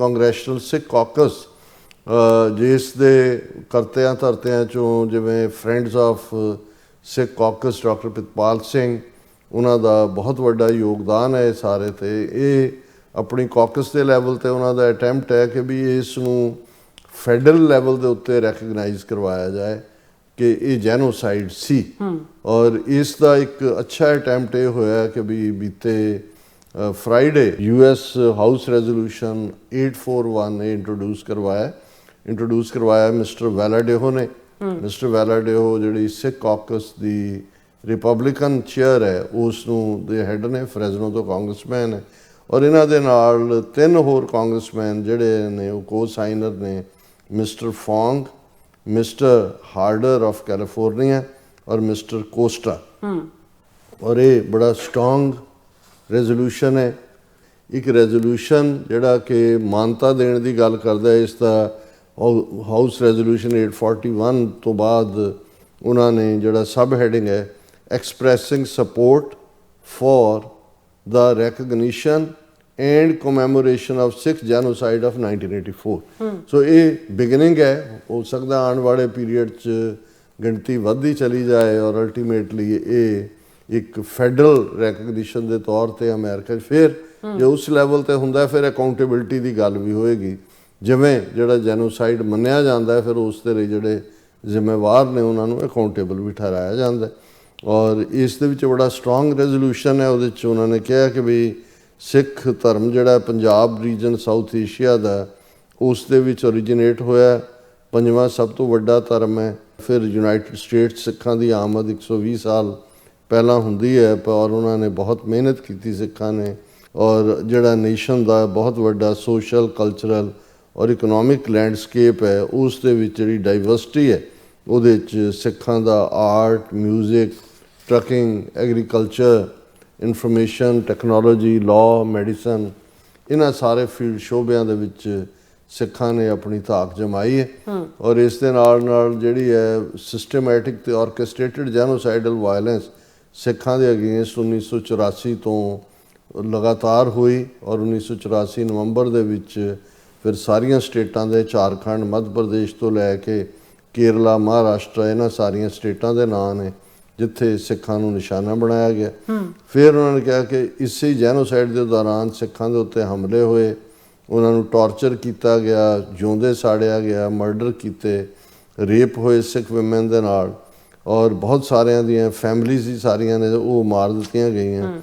ਕਾਂਗਰੈਸ਼ਨਲ ਸਿੱਖ caucus ਜਿਸ ਦੇ ਕਰਤਿਆਂ ਧਰਤਿਆਂ ਚੋਂ ਜਿਵੇਂ friends of Sikh caucus doctor Pritpal Singh ਉਹਨਾਂ ਦਾ ਬਹੁਤ ਵੱਡਾ ਯੋਗਦਾਨ ਹੈ ਸਾਰੇ ਤੇ। ਇਹ ਆਪਣੀ ਕਾਕਸ ਦੇ ਲੈਵਲ ਤੇ ਉਹਨਾਂ ਦਾ ਅਟੈਂਪਟ ਹੈ ਕਿ ਵੀ ਇਸ ਨੂੰ ਫੈਡਰਲ ਲੈਵਲ ਦੇ ਉੱਤੇ ਰੈਕਗਨਾਈਜ਼ ਕਰਵਾਇਆ ਜਾਏ ਕਿ ਇਹ ਜੈਨੋਸਾਈਡ ਸੀ। ਔਰ ਇਸ ਦਾ ਇੱਕ ਅੱਛਾ ਅਟੈਂਪਟ ਇਹ ਹੋਇਆ ਕਿ ਵੀ ਬੀਤੇ ਫਰਾਈਡੇ ਯੂਐਸ ਹਾਊਸ ਰੈਜ਼ੋਲੂਸ਼ਨ 841 ਨੇ ਇੰਟਰੋਡਿਊਸ ਕਰਵਾਇਆ ਇੰਟਰੋਡਿਊਸ ਕਰਵਾਇਆ ਮਿਸਟਰ ਵੈਲਾਡੇਹੋ ਨੇ। ਮਿਸਟਰ ਵੈਲਾਡੇਹੋ ਜਿਹੜੀ ਸਿੱਖ ਕਾਕਸ ਦੀ ਰਿਪਬਲਿਕਨ ਚੇਅਰ ਹੈ ਉਸ ਨੂੰ ਦੇ ਹੈੱਡ ਨੇ ਫ੍ਰੈਜ਼ਨੋ ਤੋਂ ਕਾਂਗਰਸਮੈਨ ਹੈ। ਔਰ ਇਹਨਾਂ ਦੇ ਨਾਲ ਤਿੰਨ ਹੋਰ ਕਾਂਗਰਸਮੈਨ ਜਿਹੜੇ ਨੇ ਉਹ ਕੋ-ਸਾਈਨਰ ਨੇ mister Fong mister Harder of California ਔਰ ਮਿਸਟਰ ਕੋਸਟਾ ਔਰ ਇਹ ਬੜਾ ਸਟਰੋਂਗ ਰੈਜ਼ੋਲੂਸ਼ਨ ਹੈ। ਇੱਕ ਰੈਜ਼ੋਲੂਸ਼ਨ ਜਿਹੜਾ ਕਿ ਮਾਨਤਾ ਦੇਣ ਦੀ ਗੱਲ ਕਰਦਾ ਹੈ ਇਸ ਦਾ ਹਾਊਸ ਰੈਜ਼ੋਲੂਸ਼ਨ 841 ਤੋਂ ਬਾਅਦ ਉਹਨਾਂ ਨੇ ਜਿਹੜਾ ਸਬ ਹੈਡਿੰਗ ਹੈ expressing support for the recognition and commemoration of sixth genocide of 1984 so ਇਹ ਬਿਗਨਿੰਗ ਹੈ। ਹੋ ਸਕਦਾ ਆਉਣ ਵਾਲੇ ਪੀਰੀਅਡ ਚ ਗਿਣਤੀ ਵੱਧਦੀ ਚਲੀ ਜਾਏ ਔਰ ਅਲਟੀਮੇਟਲੀ ਇਹ ਇੱਕ ਫੈਡਰਲ ਰੈਕਗਨੀਸ਼ਨ ਦੇ ਤੌਰ ਤੇ ਅਮਰੀਕਾ 'ਚ। ਫਿਰ ਜੇ ਉਸ ਲੈਵਲ ਤੇ ਹੁੰਦਾ, ਫਿਰ ਅਕਾਊਂਟੇਬਿਲਟੀ ਦੀ ਗੱਲ ਵੀ ਹੋਏਗੀ। ਜਿਵੇਂ ਜਿਹੜਾ ਜੈਨੋਸਾਈਡ ਮੰਨਿਆ ਜਾਂਦਾ ਹੈ ਫਿਰ ਉਸ ਦੇ ਲਈ ਜਿਹੜੇ ਜ਼ਿੰਮੇਵਾਰ ਨੇ, ਉਹਨਾਂ ਨੂੰ ਅਕਾਊਂਟੇਬਲ ਵੀ ਠਹਿਰਾਇਆ ਜਾਂਦਾ ਔਰ ਇਸ ਦੇ ਵਿੱਚ ਬੜਾ ਸਟਰੋਂਗ ਰੈਜ਼ੋਲੂਸ਼ਨ ਹੈ, ਉਹਦੇ ਵਿੱਚ ਉਹਨਾਂ ਨੇ ਕਿਹਾ ਕਿ ਵੀ ਸਿੱਖ ਧਰਮ ਜਿਹੜਾ ਪੰਜਾਬ ਰੀਜਨ ਸਾਊਥ ਏਸ਼ੀਆ ਦਾ, ਉਸ ਦੇ ਵਿੱਚ ਓਰੀਜਿਨੇਟ ਹੋਇਆ ਪੰਜਵਾਂ ਸਭ ਤੋਂ ਵੱਡਾ ਧਰਮ ਹੈ। ਫਿਰ ਯੂਨਾਈਟਿਡ ਸਟੇਟਸ ਸਿੱਖਾਂ ਦੀ ਆਮਦ 120 ਸਾਲ ਪਹਿਲਾਂ ਹੁੰਦੀ ਹੈ ਪਰ ਉਹਨਾਂ ਨੇ ਬਹੁਤ ਮਿਹਨਤ ਕੀਤੀ ਸਿੱਖਾਂ ਨੇ ਔਰ ਜਿਹੜਾ ਨੇਸ਼ਨ ਦਾ ਬਹੁਤ ਵੱਡਾ ਸੋਸ਼ਲ ਕਲਚਰਲ ਔਰ ਇਕਨੋਮਿਕ ਲੈਂਡਸਕੇਪ ਹੈ ਉਸ ਦੇ ਵਿੱਚ ਜਿਹੜੀ ਡਾਈਵਰਸਿਟੀ ਹੈ ਉਹਦੇ ਵਿੱਚ ਸਿੱਖਾਂ ਦਾ art 뮤직 trucking agriculture information technology law medicine ਇਹਨਾਂ ਸਾਰੇ ਫੀਲਡ ਸ਼ੋਬਿਆਂ ਦੇ ਵਿੱਚ ਸਿੱਖਾਂ ਨੇ ਆਪਣੀ ਧਾਕ ਜਮਾਈ ਹੈ। ਔਰ ਇਸ ਦੇ ਨਾਲ ਨਾਲ ਜਿਹੜੀ ਹੈ ਸਿਸਟਮੈਟਿਕ ਤੇ ਆਰਕੈਸਟ੍ਰੇਟਡ ਜੈਨੋਸਾਈਡਲ ਵਾਇਲੈਂਸ ਸਿੱਖਾਂ ਦੇ ਅਗੇਂਸਟ 1984 ਤੋਂ ਲਗਾਤਾਰ ਹੋਈ ਔਰ 1984 ਨਵੰਬਰ ਦੇ ਵਿੱਚ ਫਿਰ ਸਾਰੀਆਂ ਸਟੇਟਾਂ ਦੇ ਝਾਰਖੰਡ ਮੱਧ ਪ੍ਰਦੇਸ਼ ਤੋਂ ਲੈ ਕੇ ਕੇਰਲਾ ਮਹਾਰਾਸ਼ਟਰ ਇਹਨਾਂ ਸਾਰੀਆਂ ਸਟੇਟਾਂ ਦੇ ਨਾਂ ਨੇ ਜਿੱਥੇ ਸਿੱਖਾਂ ਨੂੰ ਨਿਸ਼ਾਨਾ ਬਣਾਇਆ ਗਿਆ। ਫਿਰ ਉਹਨਾਂ ਨੇ ਕਿਹਾ ਕਿ ਇਸੇ ਜੈਨੋਸਾਈਡ ਦੇ ਦੌਰਾਨ ਸਿੱਖਾਂ ਦੇ ਉੱਤੇ ਹਮਲੇ ਹੋਏ ਉਹਨਾਂ ਨੂੰ ਟਾਰਚਰ ਕੀਤਾ ਗਿਆ ਜਿਉਂਦੇ ਸਾੜਿਆ ਗਿਆ ਮਰਡਰ ਕੀਤੇ ਰੇਪ ਹੋਏ ਸਿੱਖ ਔਮਨ ਦੇ ਨਾਲ। ਔਰ ਬਹੁਤ ਸਾਰਿਆਂ ਦੀਆਂ ਫੈਮਿਲੀਜ਼ ਹੀ ਸਾਰੀਆਂ ਨੇ ਉਹ ਮਾਰ ਦਿੱਤੀਆਂ ਗਈਆਂ।